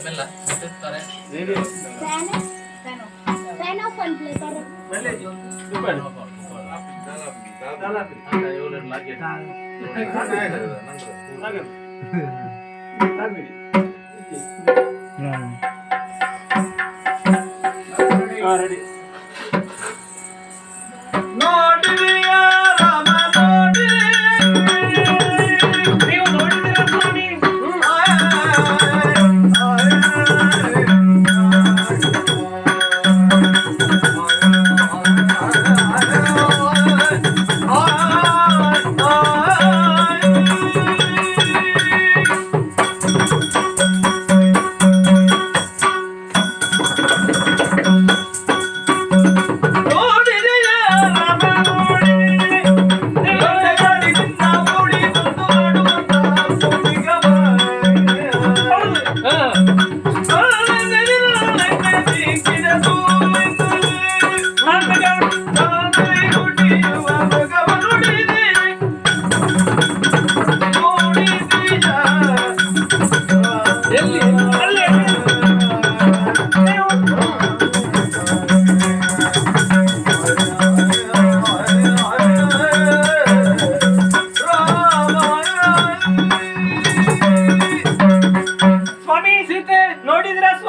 ಮೆಲ್ಲ ಸುತ್ತಾರೆ. Fan of fun play para ಅಂತ ಇವ್ರನ್ನ ಲಾಗಿ. ನೀವು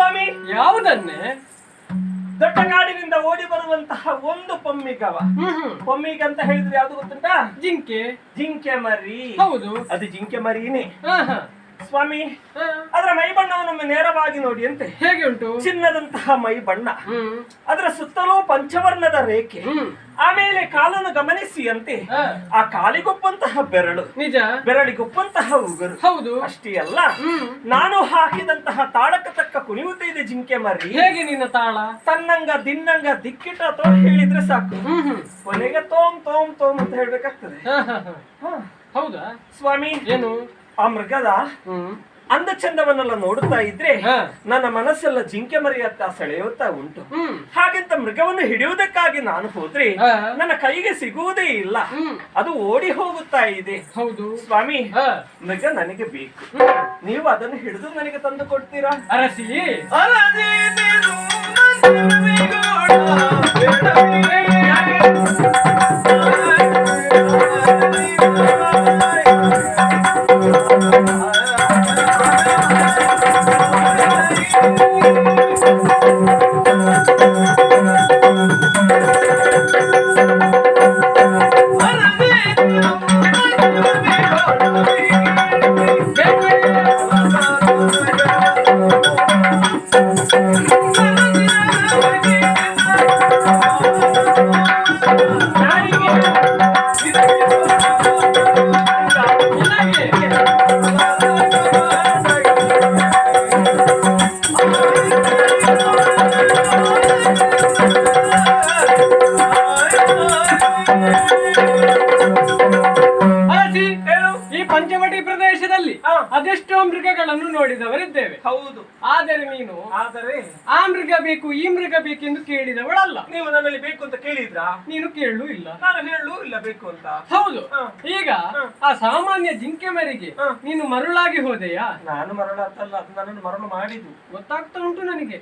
ಸ್ವಾಮಿ. ಯಾವುದನ್ನೇ? ದೊಡ್ಡ ಕಾಡಿನಿಂದ ಓಡಿ ಬರುವಂತಹ ಒಂದು ಪೊಮ್ಮಿಗವ ಪೊಮ್ಮಿಗ ಅಂತ ಹೇಳಿದ್ರೆ ಯಾವ್ದು ಗೊತ್ತುಂಟಾ? ಜಿಂಕೆ. ಜಿಂಕೆ ಮರಿ. ಹೌದು. ಅದು ಜಿಂಕೆ ಮರಿನೇ. ಹಾ, ಹಾ. ಸ್ವಾಮಿ. ಅದರ ಮೈ ಬಣ್ಣವನ್ನು ನೇರವಾಗಿ ನೋಡಿ ಅಂತೆ. ಹೇಗೆ ಉಂಟು? ಚಿನ್ನದಂತಹ ಮೈ ಬಣ್ಣ ಅದರ ಸುತ್ತಲೂ ಪಂಚವರ್ಣದ ರೇಖೆ. ಆಮೇಲೆ ಕಾಲನ್ನು ಗಮನಿಸಿ ಅಂತೆ. ಆ ಕಾಲಿಗೊಪ್ಪಂತಹ ಬೆರಳು. ನಿಜ? ಬೆರಳಿಗೊಪ್ಪಂತಹ ಉಗುರು. ಹೌದು. ಅಷ್ಟೇ ಅಲ್ಲ. ನಾನು ಹಾಕಿದಂತಹ ತಾಳಕ್ಕೆ ತಕ್ಕ ಕುಣಿಯುತ್ತೆ ಇದೆ ಜಿಂಕೆ ಮರಿ ಹೇಗೆ ನಿನ್ನ ತಾಳ? ತನ್ನಂಗ ದಿನ್ನಂಗ ದಿಕ್ಕಿಟ ತೋ ಹೇಳಿದ್ರೆ ಸಾಕು. ಕೊನೆಗೆ ತೋಮ್ ತೋಮ್ ತೋಮ್ ಅಂತ ಹೇಳ್ಬೇಕಾಗ್ತದೆ. ಹೌದಾ? ಸ್ವಾಮಿ. ಏನು? ಆ ಮೃಗದ ಹ್ಮ್. ಅಂದ ಚಂದವನ್ನೆಲ್ಲ ನೋಡುತ್ತಾ ಇದ್ರೆ. ನನ್ನ ಮನಸ್ಸೆಲ್ಲ ಜಿಂಕೆ ಮರೆಯತ್ತ ಸೆಳೆಯುತ್ತಾ ಉಂಟು. ಹಾಗೆಂತ ಮೃಗವನ್ನು ಹಿಡಿಯುವುದಕ್ಕಾಗಿ ನಾನು ಹೋದ್ರೆ ನನ್ನ ಕೈಗೆ ಸಿಗುವುದೇ ಇಲ್ಲ. ಅದು ಓಡಿ ಹೋಗುತ್ತಾ ಇದೆ. ಹೌದು. ಸ್ವಾಮಿ ಹಾ. ಮೃಗ ನನಗೆ ಬೇಕು. ನೀವು ಅದನ್ನು ಹಿಡಿದು ನನಗೆ ತಂದು ಕೊಡ್ತೀರಾ? ಅರಸಿ. ಅರಸಿ ನೋಡಿದವರಿದ್ದೇವೆ ಹೌದು. ಆದರೆ ನೀನು ಆದರೆ ಆ ಮೃಗ ಬೇಕು ಈ ಮೃಗ ಬೇಕೆಂದು ಕೇಳಿದವಳಲ್ಲ. ನೀವು ನನ್ನಲ್ಲಿ ಬೇಕು ಅಂತ ಕೇಳಿದ್ರಾ? ನೀನು ಕೇಳಲು ಇಲ್ಲ. ನಾನು ಹೇಳಲು ಇಲ್ಲ ಬೇಕು ಅಂತ. ಹೌದು. ಈಗ ಆ ಸಾಮಾನ್ಯ ಜಿಂಕೆ ಮರಿಗೆ. ನೀನು ಮರುಳಾಗಿ ಹೋದೆಯಾ? ನಾನು ಮರಳತ್ತಲ್ಲ ಅಂತಲ್ಲ ನನ್ನನ್ನು ಮರಳು ಮಾಡಿದ್ದು. ಗೊತ್ತಾಗ್ತಾ ಉಂಟು ನನಗೆ.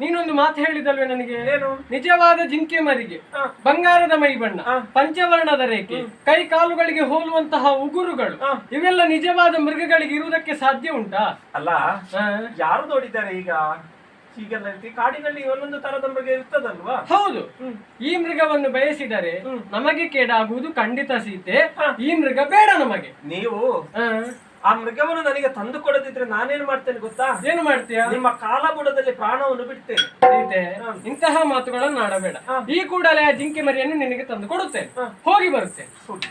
ನೀನೊಂದು ಮಾತು ಹೇಳಿದಲ್ವೇ ನನಗೆ ಏನು ನಿಜವಾದ ಜಿಂಕೆ ಮರಿಗೆ. ಬಂಗಾರದ ಮೈ ಬಣ್ಣ ಪಂಚವರ್ಣದ ರೇಖೆ ಕೈ ಕಾಲುಗಳಿಗೆ ಹೋಲುವಂತಹ ಉಗುರುಗಳು. ಇವೆಲ್ಲ ನಿಜವಾದ ಮೃಗಗಳಿಗೆ ಇರುವುದಕ್ಕೆ ಸಾಧ್ಯ ಉಂಟಾ ಅಲ್ಲ. ಯಾರು ನೋಡಿದ್ದಾರೆ ಈಗ ಕಾಡಿನಲ್ಲಿ ಒಂದೊಂದು ತರದ ಮೃಗ ಇರ್ತದಲ್ವಾ ಹೌದು. ಈ ಮೃಗವನ್ನು ಬಯಸಿದರೆ. ನಮಗೆ ಕೇಡಾಗುವುದು ಖಂಡಿತ ಸೀತೆ. ಈ ಮೃಗ ಬೇಡ ನಮಗೆ ನೀವು. ಆ ಮೃಗವನ್ನು ನನಗೆ ತಂದು ಕೊಡದಿದ್ರೆ ನಾನೇನ್ ಮಾಡ್ತೇನೆ ಗೊತ್ತಾ? ಏನು ಮಾಡ್ತೀಯ? ನಿಮ್ಮ ಕಾಲಬುಡದಲ್ಲಿ ಪ್ರಾಣವನ್ನು ಬಿಡ್ತೇನೆ. ಸೀತೆ ಇಂತಹ ಮಾತುಗಳನ್ನು ಆಡಬೇಡ. ಈ ಕೂಡಲೇ ಆ ಜಿಂಕೆ ಮರಿಯನ್ನು ನಿನಗೆ ತಂದು ಕೊಡುತ್ತೇನೆ. ಹೋಗಿ ಬರುತ್ತೇನೆ ಹೋಗಿ.